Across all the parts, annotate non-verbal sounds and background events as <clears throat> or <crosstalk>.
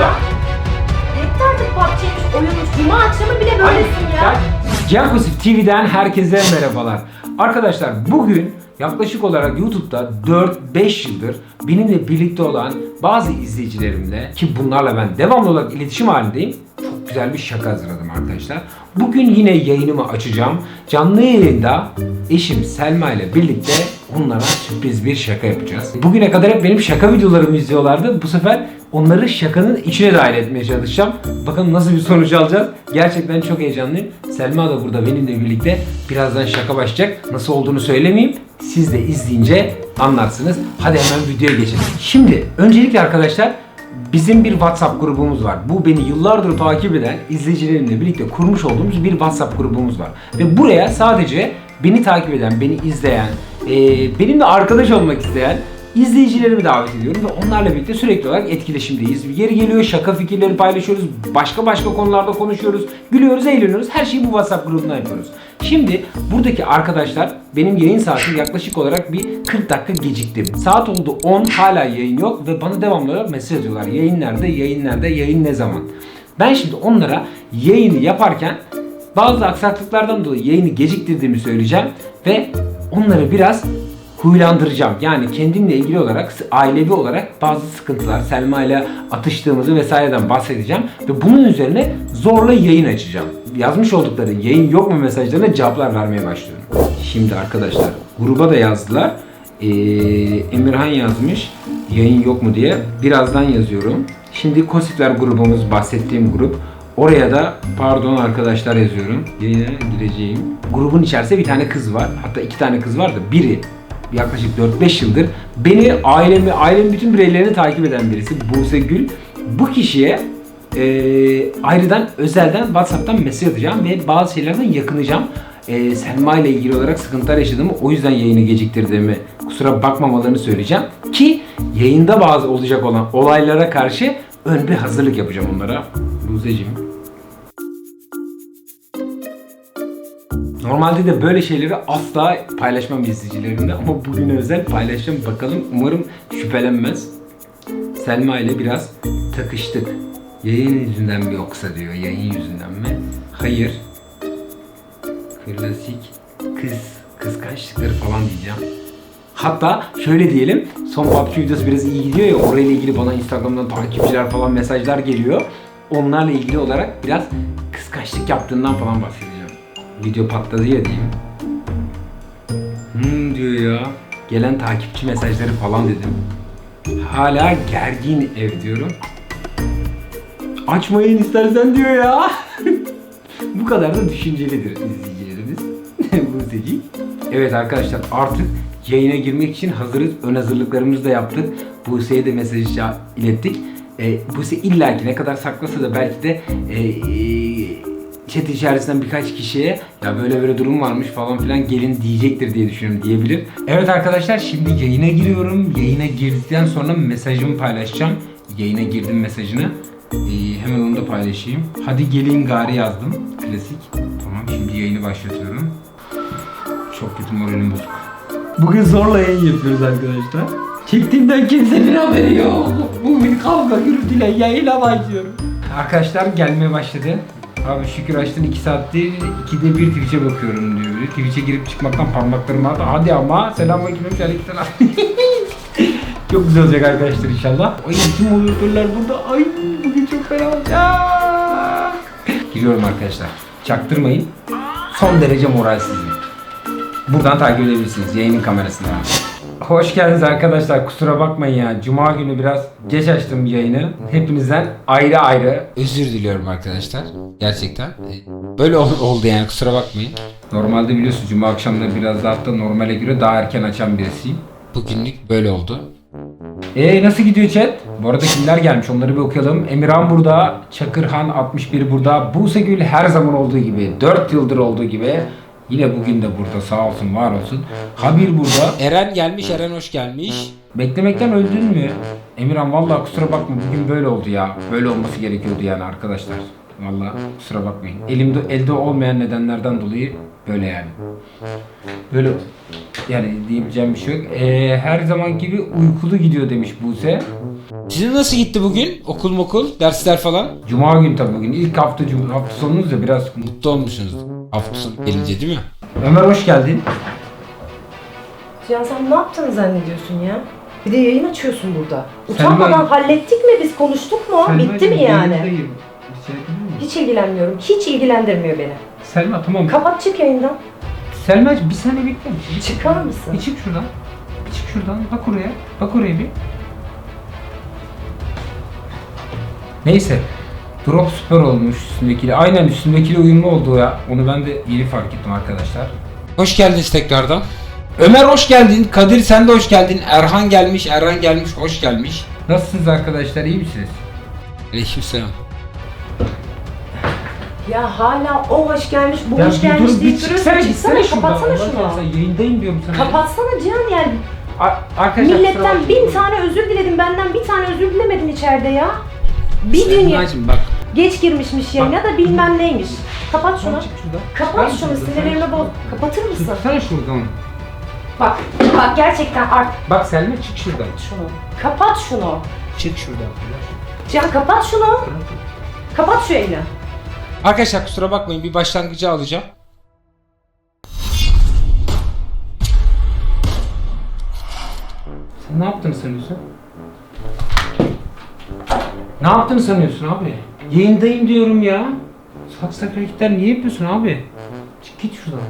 burada. Yeter artık PUBG'ymiş, oyunmuş. Cuma akşamı bile böylesin ya. Cihan Kusif TV'den herkese merhabalar. Arkadaşlar bugün yaklaşık olarak YouTube'da 4-5 yıldır benimle birlikte olan bazı izleyicilerimle ki bunlarla ben devamlı olarak iletişim halindeyim. Çok güzel bir şaka hazırladım arkadaşlar. Bugün yine yayınımı açacağım. Canlı yayında eşim Selma ile birlikte onlara sürpriz bir şaka yapacağız. Bugüne kadar hep benim şaka videolarımı izliyorlardı. Bu sefer onları şakanın içine dahil etmeye çalışacağım. Bakalım nasıl bir sonuç alacağız. Gerçekten çok heyecanlıyım. Selma da burada benimle birlikte. Birazdan şaka başlayacak. Nasıl olduğunu söylemeyeyim. Siz de izleyince anlarsınız. Hadi hemen videoya geçelim. Şimdi öncelikle arkadaşlar Bizim bir WhatsApp grubumuz var. Bu beni yıllardır takip eden izleyicilerimle birlikte kurmuş olduğumuz bir WhatsApp grubumuz var. Ve buraya sadece beni takip eden, beni izleyen, benimle arkadaş olmak isteyen izleyicilerimi davet ediyorum ve onlarla birlikte sürekli olarak etkileşimdeyiz. Yeri geliyor şaka fikirleri paylaşıyoruz, başka başka konularda konuşuyoruz, gülüyoruz, eğleniyoruz. Her şeyi bu WhatsApp grubundan yapıyoruz. Şimdi buradaki arkadaşlar benim yayın saatim yaklaşık olarak bir 40 dakika gecikti. Saat oldu 10 hala yayın yok ve bana devamlı olarak mesaj atıyorlar. Yayın nerede, yayın nerede, yayın ne zaman? Ben şimdi onlara yayını yaparken bazı aksaklıklardan dolayı yayını geciktirdiğimi söyleyeceğim ve onları biraz huylandıracağım. Yani kendimle ilgili olarak, ailevi olarak bazı sıkıntılar, Selma ile atıştığımızı vesaireden bahsedeceğim. Ve bunun üzerine zorla yayın açacağım. Yazmış oldukları yayın yok mu mesajlarına cevaplar vermeye başlıyorum. Şimdi arkadaşlar gruba da yazdılar. Ee, Emirhan yazmış yayın yok mu diye. Birazdan yazıyorum. Şimdi Kosifler grubumuz bahsettiğim grup. Oraya da pardon arkadaşlar yazıyorum. Yayına gireceğim. Grubun içerisinde bir tane kız var. Hatta iki tane kız var da biri yaklaşık 4-5 yıldır beni, ailemi, ailemin bütün bireylerini takip eden birisi Buse Gül. Bu kişiye e, ayrıdan özelden WhatsApp'tan mesaj atacağım ve bazı şeylerden yakınacağım. E, Selma ile ilgili olarak sıkıntılar yaşadığımı o yüzden yayını geciktirdiğimi kusura bakmamalarını söyleyeceğim. Ki yayında bazı olacak olan olaylara karşı ön bir hazırlık yapacağım onlara. Buse'cim. Normalde de böyle şeyleri asla paylaşmam izleyicilerimle ama bugün özel paylaşacağım. Bakalım umarım şüphelenmez. Selma ile biraz takıştık. Yayın yüzünden mi yoksa diyor. Yayın yüzünden mi? Hayır. Klasik kız kıskançlıkları falan diyeceğim. Hatta şöyle diyelim son PUBG videosu biraz iyi gidiyor ya orayla ilgili bana Instagram'dan takipçiler falan mesajlar geliyor. Onlarla ilgili olarak biraz kıskançlık yaptığından falan bahsedeceğim. Video patladı ya diyeyim. Hmm diyor ya. Gelen takipçi mesajları falan dedim. Hala gergin ev diyorum. Açmayın istersen diyor ya. <laughs> Bu kadar da düşüncelidir izleyicilerimiz. <laughs> Bu zeki. Evet arkadaşlar artık yayına girmek için hazırız. Ön hazırlıklarımızı da yaptık. Buse'ye de mesaj ilettik. E, Buse illaki ne kadar saklasa da belki de e, e, chat içerisinden birkaç kişiye ya böyle böyle durum varmış falan filan gelin diyecektir diye düşünüyorum diyebilir. Evet arkadaşlar şimdi yayına giriyorum. Yayına girdikten sonra mesajımı paylaşacağım. Yayına girdim mesajını. Ee, hemen onu da paylaşayım. Hadi gelin gari yazdım. Klasik. Tamam şimdi yayını başlatıyorum. Çok kötü moralim bozuk. Bugün zorla yayın yapıyoruz arkadaşlar. Çektiğimden kimsenin haberi yok. Bugün kavga gürültüyle yayına başlıyorum. Arkadaşlar gelmeye başladı. Abi şükür açtın 2 saattir 2'de bir Twitch'e bakıyorum diyor. Twitch'e girip çıkmaktan parmaklarım ağrıdı. Hadi ama selamünaleyküm aleykümselam. <laughs> çok güzel olacak arkadaşlar inşallah. Ay tüm moderatörler burada. Ay bugün çok fena olacak. Giriyorum arkadaşlar. Çaktırmayın. Son derece moralsizim. Buradan takip edebilirsiniz yayının kamerasından. Hoş geldiniz arkadaşlar. Kusura bakmayın ya. Cuma günü biraz geç açtım yayını. Hepinizden ayrı ayrı özür diliyorum arkadaşlar. Gerçekten. Böyle ol- oldu yani kusura bakmayın. Normalde biliyorsunuz cuma akşamları biraz daha da normale göre daha erken açan birisiyim. Bugünlük böyle oldu. Ee nasıl gidiyor chat? Bu arada kimler gelmiş onları bir okuyalım. Emirhan burada, Çakırhan 61 burada, Buse Gül her zaman olduğu gibi, 4 yıldır olduğu gibi. Yine bugün de burada sağ olsun var olsun. Habir burada. Eren gelmiş, Eren hoş gelmiş. Beklemekten öldün mü? Emirhan vallahi kusura bakma bugün böyle oldu ya. Böyle olması gerekiyordu yani arkadaşlar. Vallahi kusura bakmayın. Elimde elde olmayan nedenlerden dolayı Böyle yani. Böyle yani diyebileceğim bir şey yok. Ee, her zaman gibi uykulu gidiyor demiş Buse. Sizin nasıl gitti bugün? Okul mokul, dersler falan? Cuma günü tabii bugün. ilk hafta cum hafta sonunuz ya biraz. Mutlu olmuşsunuz hafta sonu gelince değil mi? Ömer hoş geldin. Cihan sen ne yaptığını zannediyorsun ya? Bir de yayın açıyorsun burada. Selma- Utanmadan hallettik mi biz konuştuk mu? Bitti mi yani? şey Hiç ilgilenmiyorum. Hiç ilgilendirmiyor beni. Selma tamam. Kapat çık yayından. Selma bir saniye bekle. Bir çık. Çıkar mısın? Bir çık şuradan. Bir çık şuradan. Bak oraya. Bak oraya bir. Neyse. Drop süper olmuş üstündekiyle. Aynen üstündekiyle uyumlu oldu ya. Onu ben de yeni fark ettim arkadaşlar. Hoş geldiniz tekrardan. Ömer hoş geldin. Kadir sen de hoş geldin. Erhan gelmiş. Erhan gelmiş. Hoş gelmiş. Nasılsınız arkadaşlar? iyi misiniz? Aleykümselam. Ya hala o hoş gelmiş, bu Ya hoş bir gelmiş dur, bir deyip çıksana, duruyorsun. gitsene Çıksana, şuradan. kapatsana Allah şunu. aşkına, Yayındayım diyorum sana. Kapatsana Cihan yani. Arkadaşlar kusura Milletten bakmayın. bin tane özür diledim, benden bir tane özür dilemedin içeride ya. Bir dünya. Bak. Geç girmişmiş yayına da bilmem neymiş. Kapat şunu. Çık şuradan. Kapat şunu, sinirlerimi boz. Kapatır mısın? Çıksana şuradan. Bak, bak gerçekten art Bak Selma çık şuradan. şunu. Kapat şunu. Çık şuradan. Cihan kapat şunu. Kapat şu yayını. Arkadaşlar kusura bakmayın bir başlangıcı alacağım. Sen ne yaptığını sanıyorsun? Ne yaptığını sanıyorsun abi? Yayındayım diyorum ya. Sak hareketler niye yapıyorsun abi? Çık git şuradan.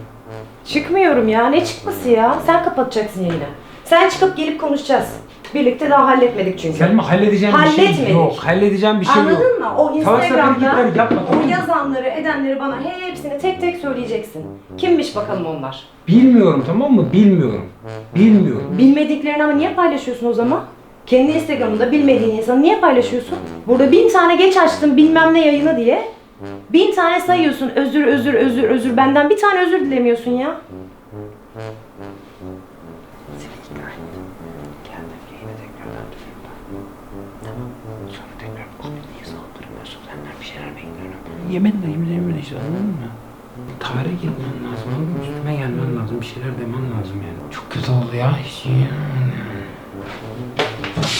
Çıkmıyorum ya. Ne çıkması ya? Sen kapatacaksın yayını. Sen çıkıp gelip konuşacağız. Birlikte daha halletmedik çünkü. Selma halledeceğim bir şey Halletmedik. yok. Halledeceğim bir şey yok. Anladın mı? O Salak salak hareketler Instagram'da yapma, tamam o mı? yazanları, edenleri bana hepsini tek tek söyleyeceksin. Kimmiş bakalım onlar? Bilmiyorum tamam mı? Bilmiyorum. Bilmiyorum. Bilmediklerini ama niye paylaşıyorsun o zaman? Kendi Instagram'ında bilmediğin insanı niye paylaşıyorsun? Burada bin tane geç açtım bilmem ne yayını diye. Bin tane sayıyorsun özür özür özür özür benden bir tane özür dilemiyorsun ya. Yemin de yemin yemin işte anladın mı? Tarih girmen lazım anladın mı? Üstüme gelmen lazım. Bir şeyler demen lazım yani. Çok kötü oldu ya. İyi.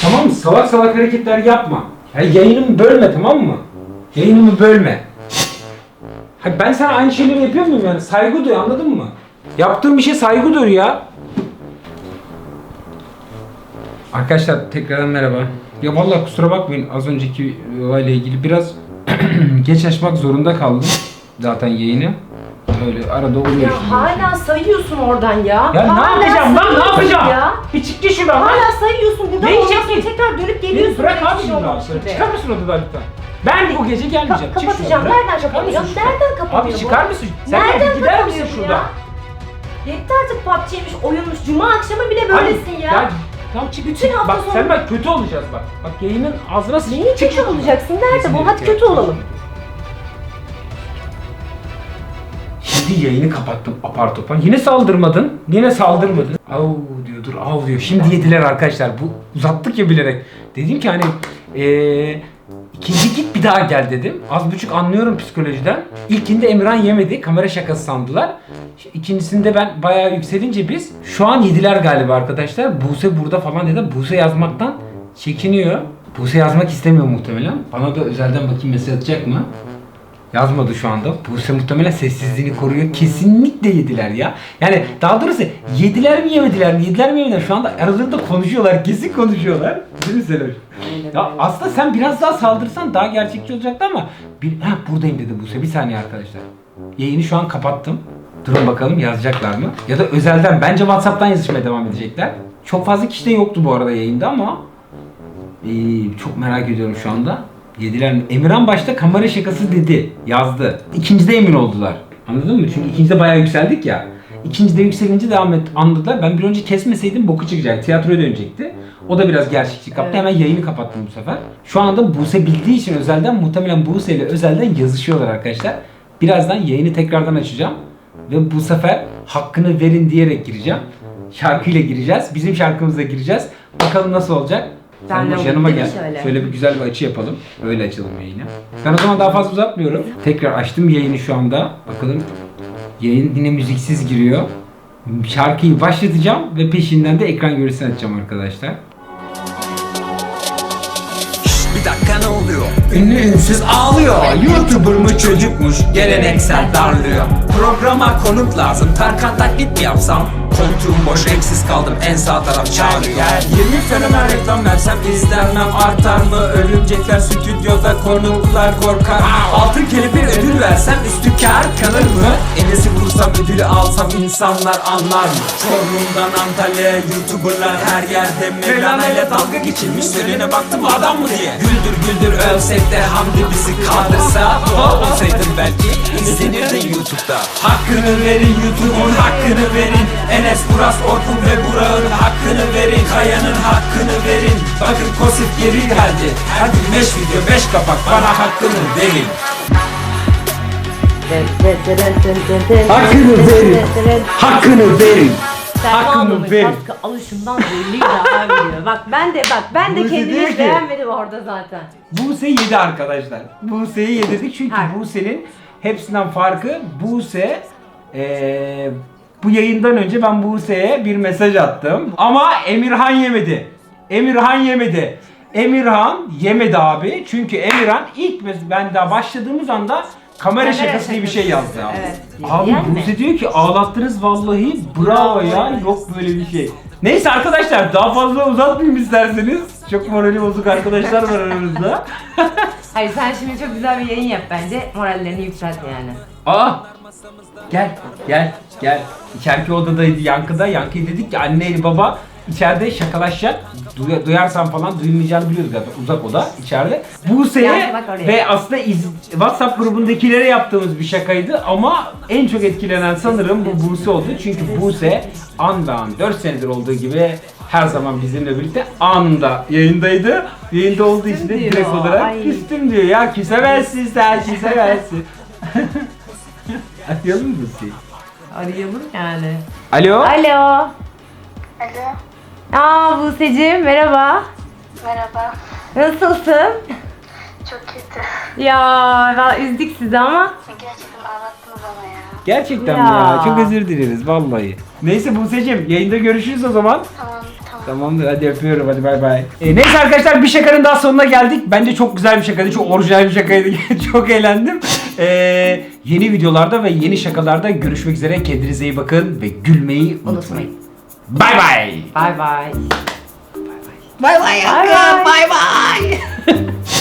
Tamam mı? Salak salak hareketler yapma. Ya yayınımı bölme tamam mı? Yayınımı bölme. Hayır ben sana aynı şeyleri yapıyor muyum yani? Saygı duy anladın mı? Yaptığım bir şey saygı duy ya. Arkadaşlar tekrardan merhaba. Ya vallahi kusura bakmayın az önceki olayla ilgili biraz <clears throat> geç açmak zorunda kaldım zaten yayını. Öyle arada oluyor Ya işte. hala sayıyorsun oradan ya. Ya ne Hala yapacağım lan ne sayıyorsun yapacağım? Ya. Bir çık git şuradan lan. Hala sayıyorsun burada Ne ondan yiyeceksin? sonra tekrar dönüp geliyorsun. Bırak abi şey şimdi rahatları. gibi. Çıkar mısın odadan lütfen? Ben bu gece gelmeyeceğim. Ka- Çık kapatacağım. şuradan. Nereden Çıkar mısın Nereden şuradan? kapanıyor Abi çıkar mısın? Sen Nereden de gider misin şuradan? ya? Yetti artık PUBG'ymiş, oyunmuş. Cuma akşamı bile böylesin Abi, ya. Tamam çık Bütün hafta Bak sonu- sen bak kötü olacağız bak. Bak yayının ağzına sıç. Neyi kötü olacaksın? Nerede bu? Hadi kötü ya. olalım. Şimdi yayını kapattım apar topar. Yine saldırmadın. Yine saldırmadın. Av diyor dur av diyor. Şimdi yediler arkadaşlar. Bu uzattık ya bilerek. Dedim ki hani eee ikinci git bir daha gel dedim. Az buçuk anlıyorum psikolojiden. İlkinde Emirhan yemedi. Kamera şakası sandılar. İkincisinde ben bayağı yükselince biz şu an yediler galiba arkadaşlar. Buse burada falan dedi. Buse yazmaktan çekiniyor. Buse yazmak istemiyor muhtemelen. Bana da özelden bakayım mesaj atacak mı? Yazmadı şu anda. Buse muhtemelen sessizliğini koruyor. Kesinlikle yediler ya. Yani daha doğrusu yediler mi yemediler mi? Yediler mi yemediler? Şu anda aralarında konuşuyorlar. Kesin konuşuyorlar. Değil mi Seloş? Ya aslında sen biraz daha saldırsan daha gerçekçi olacaktı ama bir, ha buradayım dedi Buse. Bir saniye arkadaşlar. Yayını şu an kapattım. Durun bakalım yazacaklar mı? Ya da özelden bence WhatsApp'tan yazışmaya devam edecekler. Çok fazla kişi de yoktu bu arada yayında ama ee, çok merak ediyorum şu anda. Yediler mi? Emirhan başta kamera şakası dedi. Yazdı. İkincide emin oldular. Anladın mı? Çünkü ikincide bayağı yükseldik ya. İkincide yükselince devam et anladılar. Ben bir önce kesmeseydim boku çıkacak. Tiyatroya dönecekti. O da biraz gerçekçi kaptı. Evet. Hemen yayını kapattım bu sefer. Şu anda Buse bildiği için özelden muhtemelen Buse ile özelden yazışıyorlar arkadaşlar. Birazdan yayını tekrardan açacağım. Ve bu sefer hakkını verin diyerek gireceğim. Şarkıyla gireceğiz. Bizim şarkımızla gireceğiz. Bakalım nasıl olacak. Sen boş yanıma gel. şöyle? Şöyle bir güzel bir açı yapalım. Öyle açalım yayını. Ben o zaman daha fazla uzatmıyorum. Tekrar açtım yayını şu anda. Bakalım Yayın yine müziksiz giriyor. Şarkıyı başlatacağım ve peşinden de ekran görüntüsü açacağım arkadaşlar. Bir dakika ne oluyor? Ünlü ünsüz ağlıyor. Youtuber mı çocukmuş geleneksel darlıyor Programa konuk lazım Tarkan taklit mi yapsam? Koltuğum boş renksiz kaldım. En sağ taraf çağırıyor 20 fenomen reklam versem izlenmem artar mı? Örümcekler stüdyoda konuklar korkar. Altın kelepir ödül versem üstü kar kalır mı? Enes'i vursam ödülü alsam insanlar anlar mı? Çorum'dan Antalya'ya youtuberlar her yerde. Mevlana ile dalga geçilmiş Söylene baktım adam mı diye. Güldür güldür ölsek de Hamdi bizi kaldırsa. Doğa olsaydım belki izlenirdin YouTube'da. Hakkını verin YouTube'un hakkını verin Enes Buras Orkun ve Burak'ın hakkını verin Kaya'nın hakkını verin Bakın Kosif geri geldi Her gün 5 video 5 kapak bana hakkını verin Hakkını verin. Hakkını verin. Hakkımı verin. Kaskı alışımdan belli daha biliyor. Bak ben de bak ben de Buse diyor kendimi ki- beğenmedim orada zaten. Buse yedi arkadaşlar. Buse'yi yedirdik çünkü Ha. Buse'nin hepsinden farkı Buse eee, bu yayından önce ben Buse'ye bir mesaj attım. Ama Emirhan yemedi. Emirhan yemedi. Emirhan yemedi abi. Çünkü Emirhan ilk mes- ben daha başladığımız anda kamera, şakası diye bir şey yazdı abi. Evet. Abi Yani? Buse diyor ki ağlattınız vallahi bravo ya yok böyle bir şey. Neyse arkadaşlar daha fazla uzatmayayım isterseniz. Çok morali bozuk arkadaşlar var aramızda. <laughs> Hayır sen şimdi çok güzel bir yayın yap bence. Morallerini yükselt yani. Aa! Gel, gel, gel. İçeriki odadaydı Yankı'da. Yankı'ya dedik ki anne baba içeride şakalaşacak. Duy- duyarsan falan duymayacağını biliyoruz zaten. Uzak oda içeride. Buse'ye Yankı bak oraya. ve aslında iz- WhatsApp grubundakilere yaptığımız bir şakaydı ama en çok etkilenen sanırım bu Buse oldu. Çünkü Buse andan 4 senedir olduğu gibi her zaman bizimle birlikte anda yayındaydı. Yayında olduğu için de direkt olarak Ay. küstüm diyor ya küsemezsin sen küsemezsin. <laughs> Arayalım mı Buse'yi? Arayalım yani. Alo. Alo. Alo, Aa Buse'cim merhaba. merhaba. Nasılsın? Çok kötü. Ya ben üzdük sizi ama. Gerçekten ağlattınız ama ya. Gerçekten Ya. mi ya? Çok özür dileriz vallahi. Neyse Buse'cim yayında görüşürüz o zaman. Tamam, tamam. Tamamdır hadi öpüyorum hadi bay bay. E, neyse arkadaşlar bir şakanın daha sonuna geldik. Bence çok güzel bir şakaydı. Çok orijinal bir şakaydı. <laughs> çok eğlendim. E, yeni videolarda ve yeni şakalarda görüşmek üzere. Kendinize iyi bakın ve gülmeyi unutmayın. Unutmayın. Bay bay. Bay bay. Bay bay. Bay bay. Bay bay. <laughs>